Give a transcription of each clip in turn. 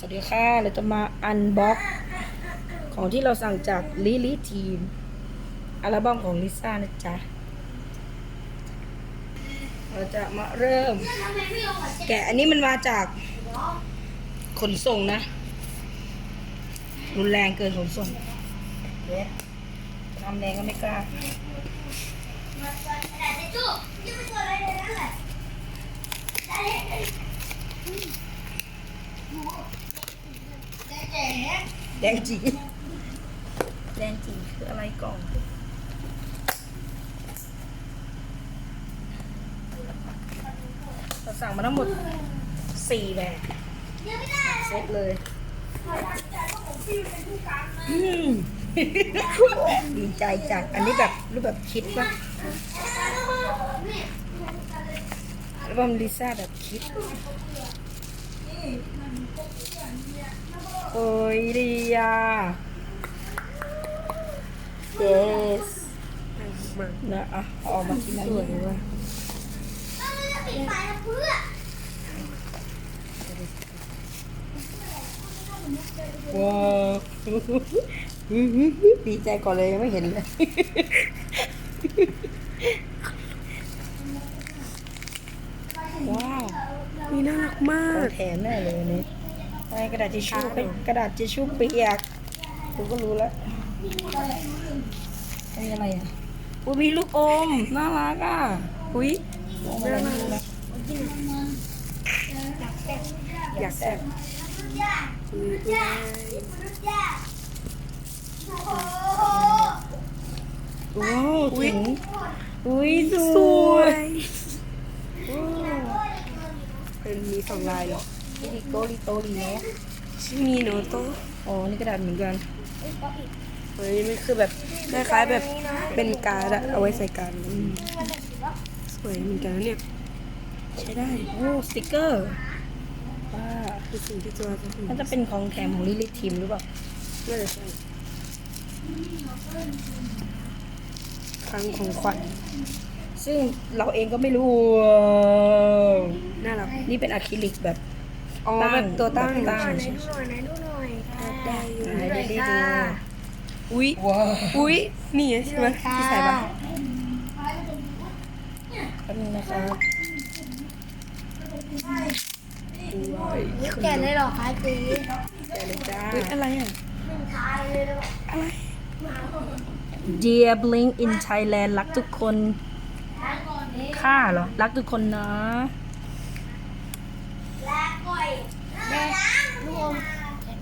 สวัสดีค่ะ เราจะมาอันบ็อกของที่เราสั่งจากลิลิทีมอัลบั้มของลิซ่านะจ๊ะ เราจะมาเริ่ม แกะอันนี้มันมาจากขนส่งนะ รุนแรงเกินขนส่งเดี๋ยทำแรงก็ไม่กล้า แดงจีแดงจีคืออะไรก่อนเราสั่งมาทั้งหมดสี่แบบเซตเลยอืมดีใจจังอันนี้แบบรูปแบบคิดป่ะอัลบั้มลิซ่าแบบคิด โอ้ยดีอะ yes นะอะเอาออกมาทีละนิดว่าว้าวดีใจก่อนเลยยังไม่เห็นเลย ว้าว มีน่ารักมาเอากแถมแน่เลยอันนี้ใช่กระดาษทิชชู่เป็นกระดาษทิชชู่เปียกกูก็รู้แล้วอันนี้อะไรอะอุ้ยมีลูกอมน่ารักอะอุ้ยอมอะไรไม่รู้นะอยากแซ่บอุ้ยว้าวถึงอุ้ยสสววยยเป็นมี สองลายเหรอลิโกลิโตลีเนาะชิมีโนโตะอ๋อ นี่กระดาษเหมือนกันเฮ้ยมันคือแบบคล้ายๆแบบเป็นการ์ดอะเอาไว้ใส่การ์ดอืมสวยเหมือนกันนะเนี่ย ใช้ได้ โอ้สติกเกอร์ว้าคือสิ่งที่ตัวจะถึงน่าจะเป็นของแถมของลิลิทีมหรือเปล่าน่าจะใช่ครั้งของขวัญ ซึ่งเราเองก็ไม่รู้น่ารักนี่เป็นอะคริลิกแบบอ๋อตั้งแบบตัวตั้งแบบตั้งใช่ได้อยู่ไหนได้ได้ดูอุ้ยว้าวอุ้ยนี่ไงใช่ไหมที่ใส่ปะแป๊บนึงนะครับแก่เลยเหรอคะจีแกะเลยจ้าอุ้ยอะไรอะอะไร Dear Blink in Thailand รักทุกคน ค่าเหรอ รักทุกคนนะแม่ลูกอม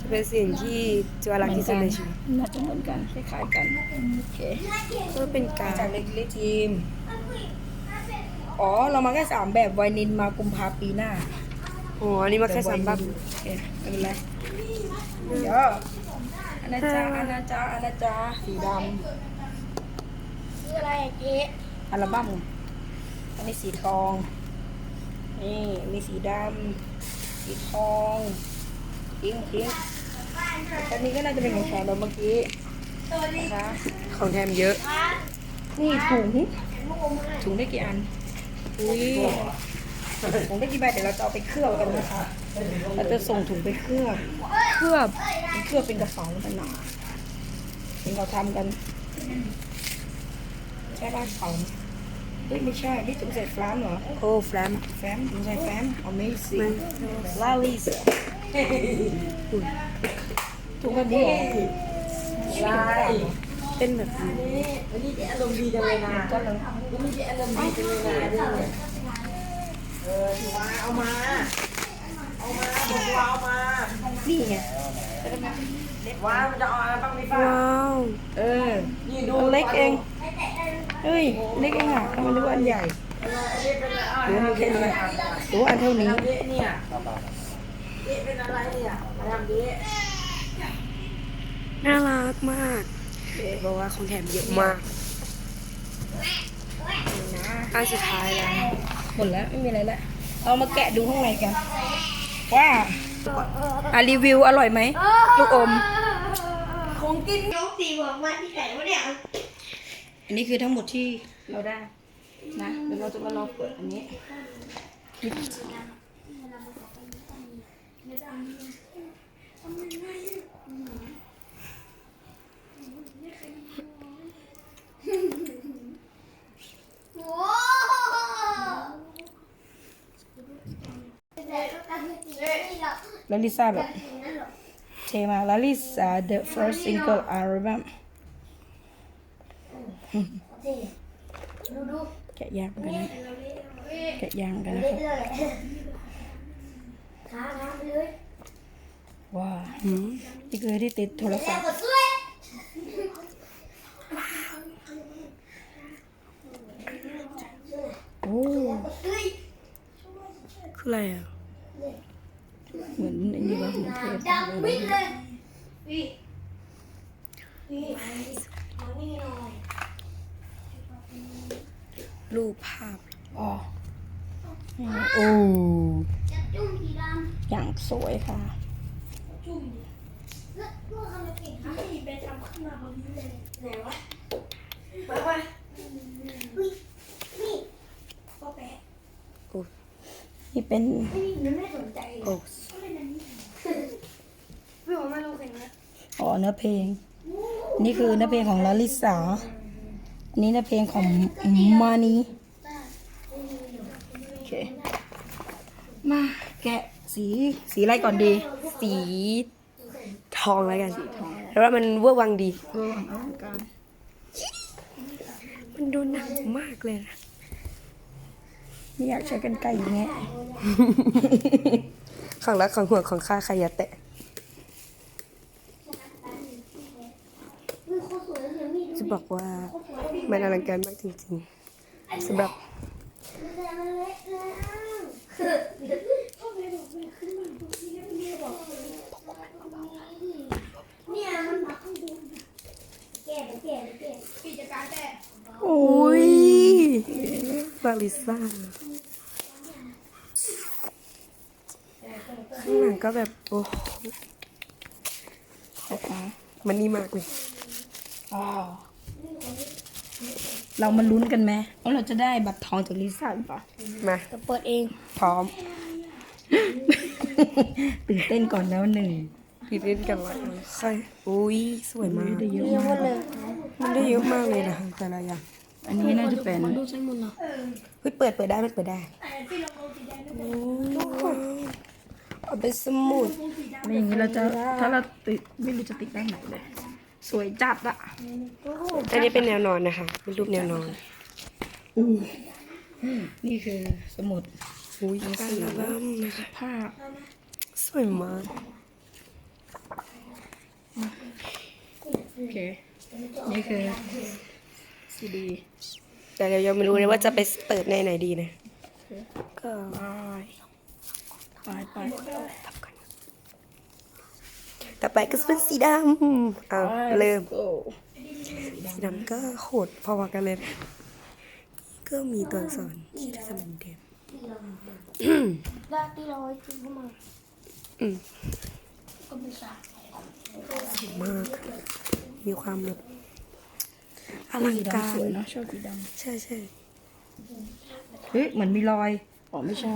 จะเป็นสิ่งที่จัวรักที่สุดในชีวิตน่าจะเหมือนกันคล้ายๆกันโอเคก็เป็นการจากเล็กลิทีม อ๋อ เรามาแค่สามแบบไวนินมากุมภาปีหน้าอ๋ออันนี้มาแค่สามบับโอเคไม่เป็นไรเดี๋ยวอันนาจาอันนาจาอันนาจาสีดคืออะไรอะเจ๊ำอัลบั้ม อันนี้สีทอง นี่มีสีดำสีทองทิ้งทิ้งอันนี้ก็น่าจะเป็นของแถมเราเมื่อกี้นะคะของแถมเยอะ นี่ถุงถุงได้กี่อันอุ้ยถุงได้กี่ใบเดี๋ยวเราจะเอาไปเคลือบกันนะคะเราจะส่งถุงไปเคลือบเคลือบเคลือบเป็นกระเป๋าขนาดเห็นเราทำกันใช่ป่ะเขาเฮ้ยไม่ใช่นี่ถุงใส่แฟ้มเหรอโอ้แฟลมแฟ้มถุงใส่แฟ้ม amazing ลาลิสถุงแบบนี้เหรอใช่เป็นแบบนี้ก็เลยอารมณ์ดีจังเลยนะเออถือว่า เอามาเอามาบอกว่าเอามานี่ไงว่ามันจะเอาอะไรบ้างพี่ฟ้าว้าวเออนี่ดูอันเล็กเองเฮ้ยเล็กเองอะทำไมนึกว่าอันใหญ่อันนี้เป็นอะไรหรือว่ามันแค่นี้หรือว่าอันเท่านี้ทำดิเนี่ยดิเป็นอะไรเนี่ยมาทำดิน่ารักมากบอกว่าของแถมเยอะมากนะอันสุดท้ายแล้วหมดแล้วไม่มีอะไรแล้วเรามาแกะดูข้างในกันว่าอะรีวิวอร่อยไหมลูกอมของกินยกสีบอกมาที่ไหนวะเนี่ย อันนี้คือทั้งหมดที่เราได้นะเดี๋ยวเราจะมาลองเปิดอันนี้ลาลิซาแบบเทมาลาลิซา the first single album แกะยางกันนะแกะยางกันนะครับขาทำไปเลยว้าวอืมนี่คือที่ติดโทรศัพท์กดด้วยโอ้ด้วยคืออะไรอะเหมือนไอ้นี่ว่าเหมือนเทปดำมิดเลยพี่พี่มานี่หน่อย รูปภาพอ๋อโอ้จะจุ่มสีดอย่างสวยค่ะำจุ่มดิแล้วพวกทำอะไรเก่งคะพี่ไปทำขึ้นมาบนนี้เลยไหนวะมาไปนี่นี่ก็แปะนี่เป็นไม่มันไม่สนใจโอ้พี่ผมมาลงแข่งแล้วอ๋อเนื้อเพลง นี่คือเนื้อเพลงของลาลิสา อันนี้เนื้อเพลงของมานีโอเค มาแกะสีสีอะไรก่อนดี สีทองแล้วกันแล้วว่ามันเวอร์วังดีเอออลังการมันดูหนักมากเลยนะไม่อยากใช้กันไกลอย่างเงี้ยของรักของห่วงของข้าใครอย่าแตะมีโคตรสวยเลยมีจะบอกว่า มันอลังการมากจริงๆสำหรับมันจะมันเละแล้วเนี่ยมันมาข้างบนแก่แก่แก่ปีจัดการแก่โอ้ยยลาลิซ่าข้างหลังก็แบบ โอ้นะคะมันนี่มากเลยอ๋อ เรามาลุ้นกันไหมว่าเราจะได้บัตรทองจากลิซ่าหรือเปล่ามาจะเปิดเอง พร้อม ตื่นเต้นก่อนแล้วหนึ่งพี่เล่นกันไว้ค่อยอุ้ยสวยมากได้เยอะมากมันได้เยอะมากเลยนะคะแต่ละอย่างอันนี้น่าจะเป็นเฮ้ยเปิดเปิดได้มันเปิดได้โอ้ว้าวเอาเป็นสมุดไม่อย่างนี้เราจะถ้าเราติดไม่รู้จะติดด้านไหนเลย สวยจัดอะอันนี้เป็นแนวนอนนะคะ เป็นรูปแนวนอนอู้นี่คือสมุดอุ้ยอัลบั้มนะคะภาพ สวยมากโอเค นี่คือซีดี แต่เรายังไม่รู้เลยว่าจะไปเปิดในไหนดีนะ ก็ไปไปไป ต่อไปก็จะเป็นสีดำเอาเริ่มโอ้สีดำก็โหดพอๆกันเลยนะก็มีตัวอักษรที่จะเหมือนเดิมดาที่เราไว้กินเข้ามาอืมก็มีสาสวยมาก มีความแบบอลังสีการดำสวยเนอะชอบสีดใช่ใช่ำเฮ้ยเหมือนมีรอยอ๋อไม่ใช่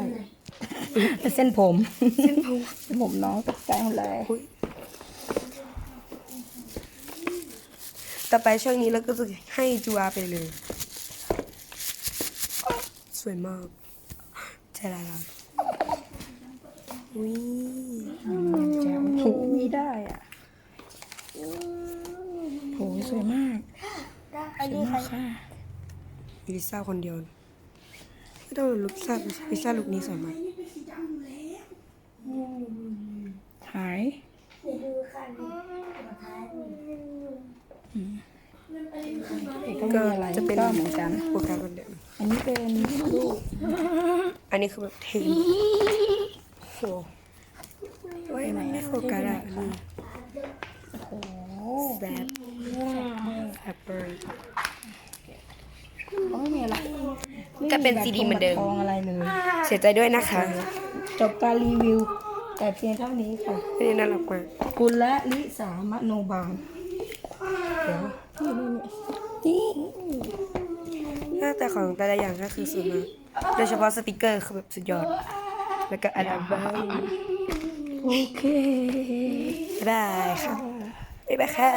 เป็นเส้นผมเส้นผม เส้นผมน้องตกใจหมดเลย อุ๊ย ต่อไปช่วงนี้เราก็จะให้จูอาไปเลย สวยมากใช่แล้วล่ะอุ้ยแจ๋วโหมีได้อะโหสวยมากอันสวยนี้ใครมากค่ะมีลิซ่าคนเดียวนะไม่ต้องลุกซ่าลิซ่าลุกนี้สวยมากหาย เดี๋ยวดูค่ะสุดท้าย ก็มีก็อะไรจะเป็นก็เหมือนกันโปรแกรมคนเดิมอันนี้เป็นรูปอันนี้คือแบบเท่โหเว้ยมันไม่โฟกัสอะนี่โอ้โหแซดแอปเปิลก็ไม่มีอะไรก็เป็น CD เหมือนเดิมทองอะไรเลยเสียใจด้วยนะคะ จบการรีวิว แต่เพียงเท่านี้ค่ะไม่ได้น่ารักมากคุณและลิสามโนบาลเดี๋ยว นี่หน้าแต่ของแต่ละอย่างก็คือสุดมากโดยเฉพาะสติกเกอร์คือแบบสุดยอด แล้วก็อัลบั้มโอเคได้ค่ะบ๊ายบายค่ะ